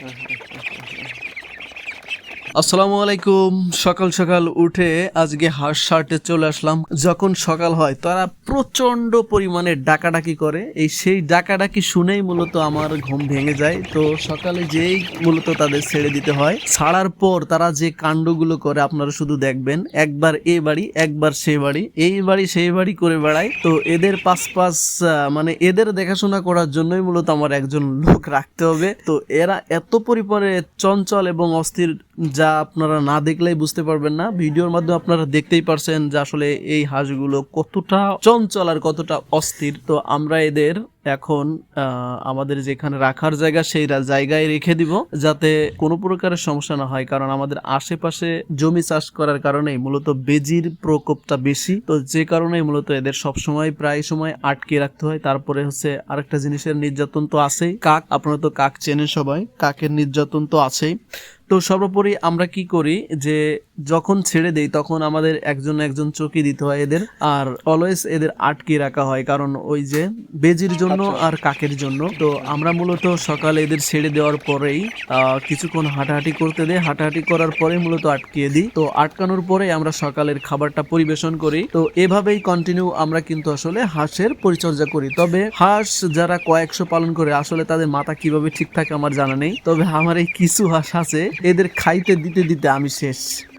ハハハハ。আসসালামু আলাইকুম। সকাল সকাল উঠে আজকে হাঁস শার্টে চলে আসলাম। যখন সকাল হয়, তারা প্রচণ্ড পরিমাণে ডাকাডাকি করে। এই সেই ডাকাডাকি শুনেই মূলত আমার ঘুম ভেঙে যায়। তো সকালে যেই মূলত তাদের ছেড়ে দিতে হয়, ছাড়ার পর তারা যে কাণ্ডগুলো করে আপনারা শুধু দেখবেন, একবার এ বাড়ি, একবার সে বাড়ি, এই বাড়ি, সেই বাড়ি করে বেড়ায়। তো এদের পাশ পাশ মানে এদের দেখাশোনা করার জন্যই মূলত আমার একজন লোক রাখতে হবে। তো এরা এত পরিমাণে চঞ্চল এবং অস্থির যা আপনারা না দেখলেই বুঝতে পারবেন না। ভিডিওর মাধ্যমে আপনারা দেখতেই পারছেন যে আসলে এই হাঁসগুলো কতটা চঞ্চল আর কতটা অস্থির। তো আমরা এদের এখন আমাদের যেখানে রাখার জায়গা, সেই জায়গায় রেখে দিব, যাতে কোনো প্রকারের সমস্যা না হয়। কারণ আমাদের আশেপাশে জমি চাষ করার কারণেই মূলত বেজির প্রকোপটা বেশি। তো যে কারণেই মূলত এদের সব সময় প্রায় সময় আটকে রাখতে হয়। তারপরে হচ্ছে আরেকটা জিনিসের নির্যাতন তো আছেই। কাক, আপনারা তো কাক চেনেন সবাই। কাকের নির্যাতন তো আছেই। তো সর্বোপরি আমরা কি করি যে যখন ছেড়ে দেই, তখন আমাদের একজন একজন চকি দিতে হয় এদের, আর অলওয়েজ এদের আটকে রাখা হয়, কারণ ওই যে বেজির জন্য আর কাকের জন্য। তো আমরা মূলত সকালে এদের ছেড়ে দেওয়ার পরেই কিছুক্ষণ হাঁটাহাঁটি করতে দেই। হাঁটাহাঁটি করার পরে মূলত আটকিয়ে দিই। তো আটকানোর পরে আমরা সকালের খাবারটা পরিবেশন করি। তো এভাবেই কন্টিনিউ আমরা কিন্তু আসলে হাঁসের পরিচর্যা করি। তবে হাঁস যারা কয়েকশো পালন করে, আসলে তাদের মাথা কীভাবে ঠিক থাকে আমার জানা নেই। তবে আমার এই কিছু হাঁস আছে, এদের খাইতে দিতে দিতে আমি শেষ।